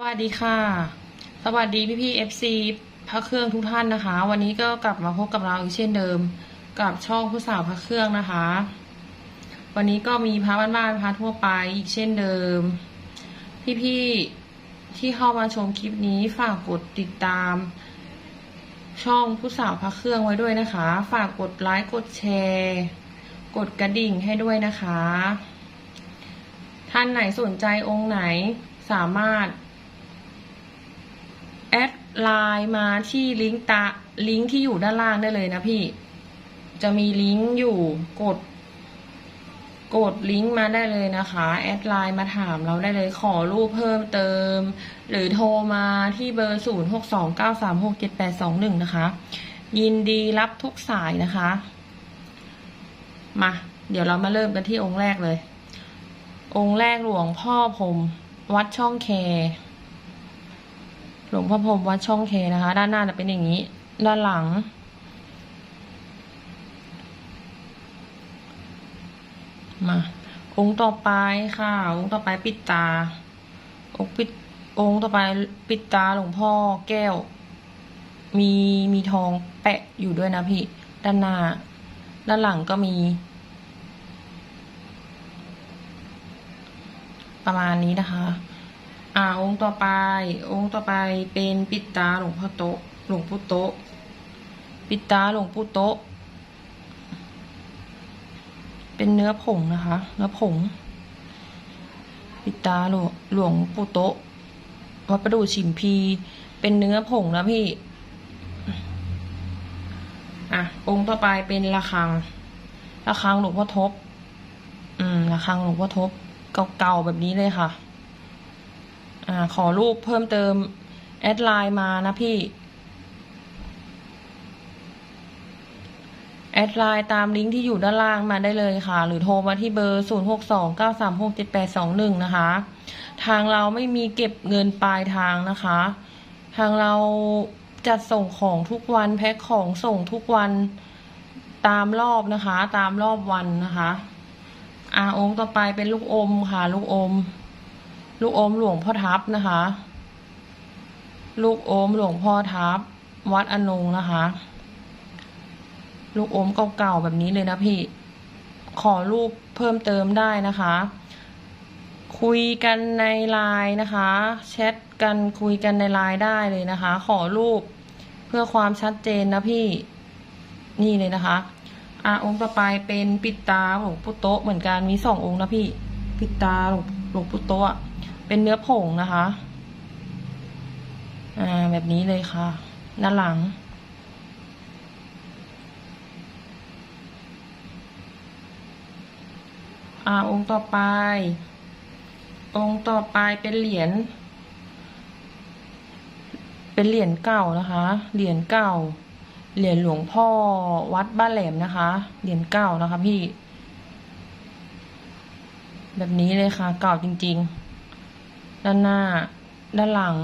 สวัสดีค่ะ สวัสดีพี่พี่เอฟซีพระเครื่องทุกท่านนะคะ วันนี้ก็กลับมาพบกับเราอีกเช่นเดิม กับช่องผู้สาวพระเครื่องนะคะ วันนี้ก็มีพระบ้านๆพระทั่วไปอีกเช่นเดิม พี่พี่ที่เข้ามาชมคลิปนี้ฝากกดติดตาม ช่องผู้สาวพระเครื่องไว้ด้วยนะคะ ฝากกดไลค์กดแชร์ กดกระดิ่งให้ด้วยนะคะ ท่านไหนสนใจองค์ไหนสามารถ ไลน์มาที่ลิงก์ตาลิงก์ที่อยู่ด้านล่างได้เลยนะพี่ จะมีลิงก์อยู่กด กดลิงก์มาได้เลยนะคะ แอดไลน์มาถามเราได้เลยขอรูปเพิ่มเติม หรือโทรมาที่เบอร์ 0 6 2 9 3 6 7 8 2 1 นะคะ ยินดีรับทุกสายนะคะ มา เดี๋ยวเรามาเริ่มกันที่องค์แรกเลย องค์แรกหลวงพ่อผม วัดช่องแค หลวงพ่อพรมวัดช่องเคนะคะ ด้านหน้าจะเป็นอย่างนี้ ด้านหลัง มาองค์ต่อไปค่ะ องค์ต่อไปปิดตา องค์ปิดองค์ต่อไปปิดตาหลวงพ่อแก้ว มีมีทองแปะอยู่ด้วยนะพี่ ด้านหน้า ด้านหลังก็มี ประมาณนี้นะคะ อ่าองค์ต่อไป องค์ต่อไปเป็นปิดตาหลวงพ่อโตหลวงปู่โตปิดตาหลวงปู่โตเป็นเนื้อผงนะคะ เนื้อผง ปิดตาหลวงหลวงปู่โตวัดประดูฉิมพี เป็นเนื้อผงนะพี่ อะ องค์ต่อไปเป็นระฆังระฆังหลวงพ่อทบ อืมระฆังหลวงพ่อทบ เก่าๆแบบนี้เลยค่ะ อ่าขอรูปเพิ่มเติมแอดไลน์มานะพี่ แอดไลน์ตามลิงก์ที่อยู่ด้านล่างมาได้เลยค่ะ หรือโทรมาที่เบอร์ 0 6 2 9 3 6 7 8 2 1 นะคะ ทางเราไม่มีเก็บเงินปลายทางนะคะ ทางเราจัดส่งของทุกวันแพ็คของส่งทุกวันตามรอบนะคะ ตามรอบวันนะคะ อ่าองค์ต่อไปเป็นลูกอมค่ะ ลูกอม ลูกอมหลวงพ่อทับนะคะ ลูกอมหลวงพ่อทับวัดอนงนะคะ ลูกอมเก่าๆแบบนี้เลยนะพี่ ขอรูปเพิ่มเติมได้นะคะ คุยกันในไลน์นะคะแชทกันคุยกันในไลน์ได้เลยนะคะ ขอรูปเพื่อความชัดเจนนะพี่นี่เลยนะคะ อะองค์ต่อไปเป็นปิดตาหลวงปู่โตเหมือนกันมีสององค์นะพี่ ปิดตาหลวงหลวงปู่โตะอะ เป็นเนื้อผงนะคะ อ่า แบบนี้เลยค่ะ ด้านหลัง อ่า องค์ต่อไป องค์ต่อไปเป็นเหรียญ เป็นเหรียญเก่านะคะ เหรียญเก่า เหรียญหลวงพ่อวัดบ้านแหลมนะคะ เหรียญเก่านะคะพี่ แบบนี้เลยค่ะ เก่าจริง ๆ ด้านหน้า ด้านหลัง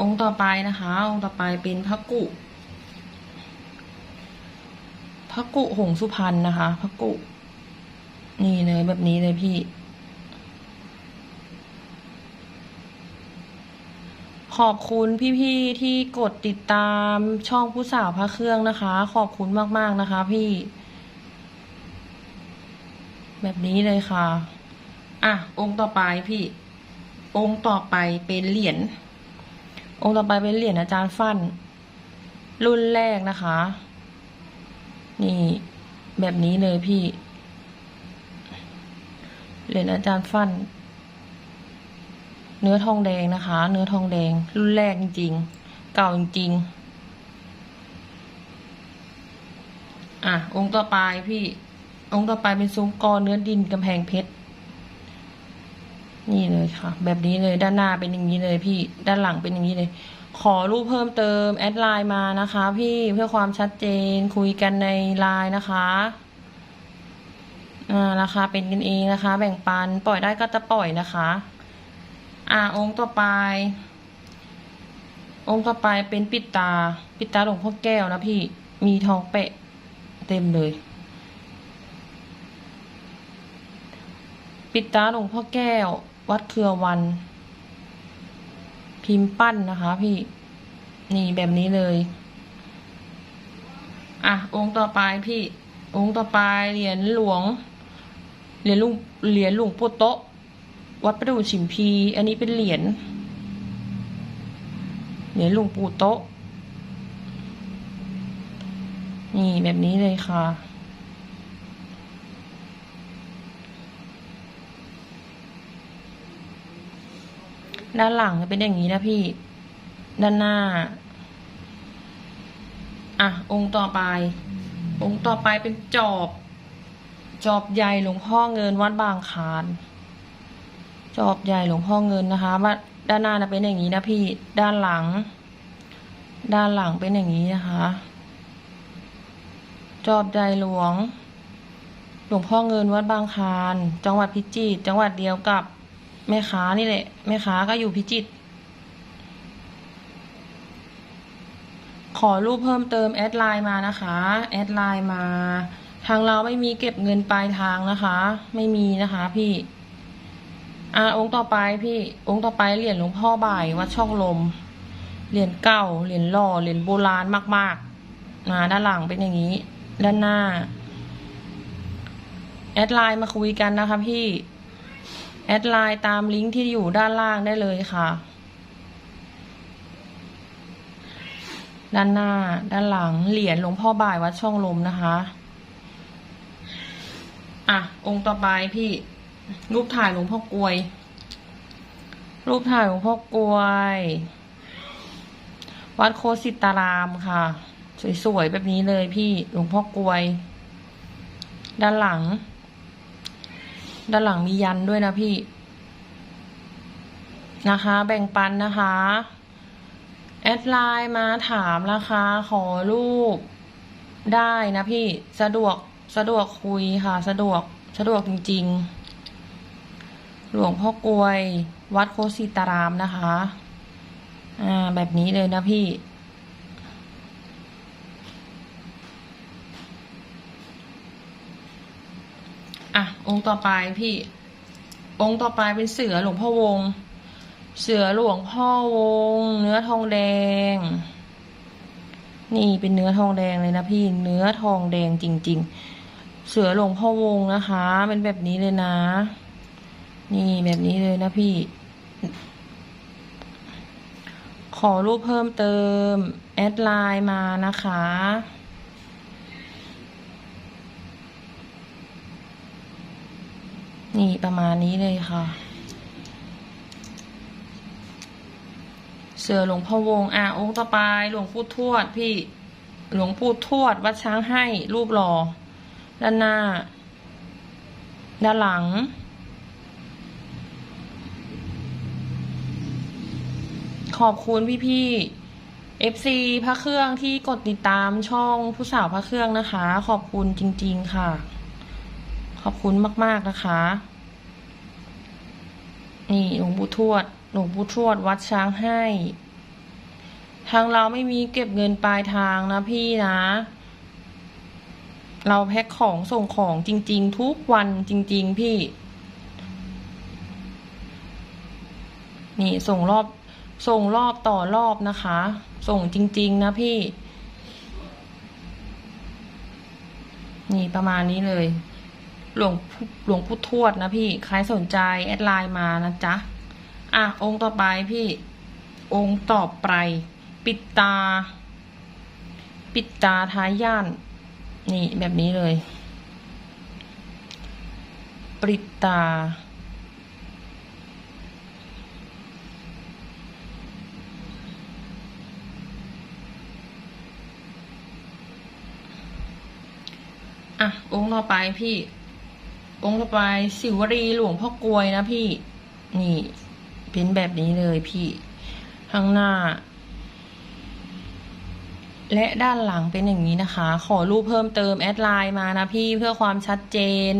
องค์ต่อไปนะคะ องค์ต่อไปเป็นพระกุพระกุหงสุพรรณนะคะพระกุ นี่เลยแบบนี้เลยพี่ ขอบคุณพี่ๆที่กดติดตามช่องผู้สาวพระเครื่องนะคะ ขอบคุณมากๆนะคะ พี่ แบบนี้เลยค่ะ อะ องค์ต่อไปพี่ องค์ต่อไปเป็นเหรียญ องค์ต่อไปเป็นเหรียญอาจารย์ฟัน รุ่นแรกนะคะ นี่ แบบนี้เลยพี่ เหรียญอาจารย์ฟัน เนื้อทองแดงนะคะ เนื้อทองแดง รุ่นแรกจริงๆ เก่าจริงๆ อะ องค์ต่อไปพี่ องค์ต่อไปเป็นซุ้มกอเนื้อดินกำแพงเพชร นี่เลยค่ะ แบบนี้เลยด้านหน้าเป็นอย่างนี้เลยพี่ด้านหลังเป็นอย่างนี้เลย ขอรูปเพิ่มเติมแอดไลน์มานะคะ พี่เพื่อความชัดเจนคุยกันในไลน์นะคะอ่าราคาเป็นกันเองนะคะ แบ่งปันปล่อยได้ก็จะปล่อยนะคะ อ่าองค์ต่อไป องค์ต่อไปเป็นปิดตา ปิดตาหลวงพ่อแก้วนะพี่มีทองเปะเต็มเลย ปิดตาหลวงพ่อแก้ว วัดเครือวัน พิมพ์ปั้นนะคะ พี่ นี่แบบนี้เลย อะ องค์ต่อไปพี่ องค์ต่อไปเหรียญหลวง เหรียญลุงเหรียญหลวงปู่โตะวัดประดูฉิมพี อันนี้เป็นเหรียญ เหรียญหลวงปู่โตะนี่แบบนี้เลยค่ะ ด้านหลังจะเป็นอย่างนี้นะพี่ ด้านหน้า อะ องค์ต่อไป องค์ต่อไปเป็นจอบ จอบใหญ่หลวงพ่อเงินวัดบางคานจอบใหญ่หลวงพ่อเงินนะคะว่าด้านหน้านะเป็นอย่างนี้นะพี่ ด้านหลัง ด้านหลังเป็นอย่างนี้นะคะ จอบใหญ่หลวง หลวงพ่อเงินวัดบางคานจังหวัดพิจิตรจังหวัดเดียวกับ แม่ค้านี่แหละ แม่ค้าก็อยู่พิจิตรขอรูปเพิ่มเติมแอดไลน์มานะคะ แอดไลน์มา ทางเราไม่มีเก็บเงินปลายทางนะคะ ไม่มีนะคะ พี่อ่าองค์ต่อไปพี่ องค์ต่อไปเหรียญหลวงพ่อบ่ายวัดช่องลมเหรียญเก่าเหรียญหล่อเหรียญโบราณมากๆนะด้านหลังเป็นอย่างนี้ ด้านหน้า แอดไลน์มาคุยกันนะคะพี่ แอดไลน์ตามลิงก์ที่อยู่ด้านล่างได้เลยค่ะ ด้านหน้า ด้านหลัง เหรียญหลวงพ่อบ่ายวัดช่องลมนะคะ อะ องค์ต่อไปพี่ รูปถ่ายหลวงพ่อกลวย รูปถ่ายหลวงพ่อกลวย วัดโคสิตารามค่ะ สวยๆ แบบนี้เลยพี่ หลวงพ่อกลวย ด้านหลัง ด้านหลังมียันด้วยนะพี่ นะคะ แบ่งปันนะคะ แอดไลน์มาถามราคาขอรูปได้นะพี่สะดวกสะดวกคุยค่ะ สะดวกสะดวกจริง ๆ หลวงพ่อกลวย วัดโคสิตารามนะคะ อ่า แบบนี้เลยนะพี่ อะ องค์ต่อไปพี่ องค์ต่อไปเป็นเสือหลวงพ่อวง เสือหลวงพ่อวง เนื้อทองแดง นี่เป็นเนื้อทองแดงเลยนะพี่ เนื้อทองแดงจริง ๆ เสือหลวงพ่อวงนะคะ เป็นแบบนี้เลยนะ นี่แบบนี้เลยนะพี่ ขอรูปเพิ่มเติม แอดไลน์มานะคะ นี่ประมาณนี้เลยค่ะ เสือหลวงพ่อวงอะองค์ต่อไปหลวงปู่ทวดพี่ หลวงปู่ทวด วัดช้างให้รูปหล่อด้านหน้า ด้านหลัง ขอบคุณพี่ๆ FC พระเครื่องที่กดติดตามช่องผู้สาวพระเครื่องนะคะ ขอบคุณจริง ๆ ค่ะ ขอบคุณมาก ๆ นะคะ นี่หลวงปู่ทวด หลวงปู่ทวดวัดช้างให้ ทางเราไม่มีเก็บเงินปลายทางนะพี่นะ เราแพ็คของส่งของจริง ๆ ทุกวันจริง ๆ พี่ นี่ส่งรอบส่งรอบต่อรอบนะคะ ส่งจริง ๆ นะพี่ นี่ประมาณนี้เลย หลวงหลวงปู่ทวดนะพี่ ใครสนใจแอดไลน์มานะจ๊ะ อะ องค์ต่อไปพี่ องค์ต่อไป ปิดตา ปิดตาท้ายย่าน นี่แบบนี้เลย ปิดตา อะ องค์ต่อไปพี่ องค์ต่อไปสิวรีหลวงพ่อกลวยนะพี่ นี่เป็นแบบนี้เลยพี่ข้างหน้า และด้านหลังเป็นอย่างนี้นะคะ ขอรูปเพิ่มเติมแอดไลน์มานะพี่เพื่อความชัดเจน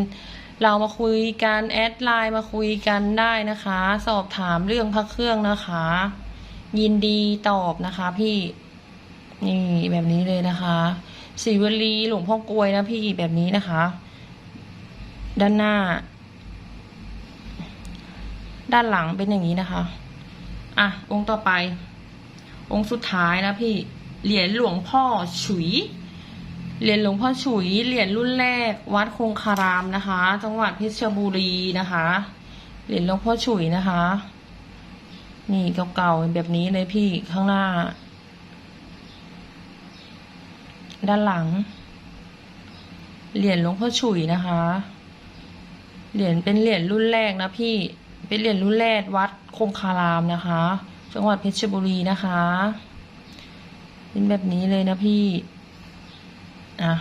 เรามาคุยกันแอดไลน์มาคุยกันได้นะคะ สอบถามเรื่องพระเครื่องนะคะ ยินดีตอบนะคะพี่นี่แบบนี้เลยนะคะสิวลีหลวงพ่อกลวยนะพี่แบบนี้นะคะ ด้านหน้า ด้านหลังเป็นอย่างนี้นะคะ อะ องค์ต่อไป องค์สุดท้ายนะพี่ เหรียญหลวงพ่อฉุย เหรียญหลวงพ่อฉุย เหรียญรุ่นแรก วัดคงคารามนะคะ จังหวัดเพชรบุรีนะคะ เหรียญหลวงพ่อฉุยนะคะ นี่เก่าๆแบบนี้เลยพี่ข้างหน้า ด้านหลัง เหรียญหลวงพ่อฉุยนะคะ เหรียญเป็นเหรียญรุ่นแรกนะพี่ เป็นเหรียญรุ่นแรกวัดคงคารามนะคะ จังหวัดเพชรบุรีนะคะ เป็นแบบนี้เลยนะพี่ อะ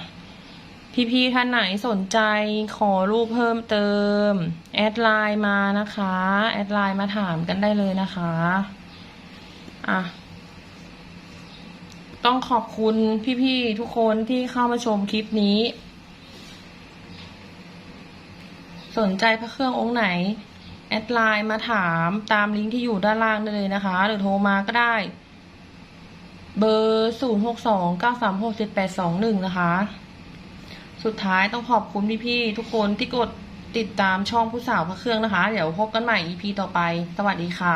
พี่ๆท่านไหนสนใจขอรูปเพิ่มเติม แอดไลน์มานะคะ แอดไลน์มาถามกันได้เลยนะคะ อะต้องขอบคุณพี่ๆทุกคนที่เข้ามาชมคลิปนี้ สนใจพระเครื่ององค์ไหน แอดไลน์มาถามตามลิงก์ที่อยู่ด้านล่างได้เลยนะคะ หรือโทรมาก็ได้ เบอร์ศูนย์หกสองเก้าสามหกเจ็ดแปดสองหนึ่งนะคะ สุดท้ายต้องขอบคุณพี่ๆทุกคนที่กดติดตามช่องผู้สาวพระเครื่องนะคะ เดี๋ยวพบกันใหม่ EP ต่อไป สวัสดีค่ะ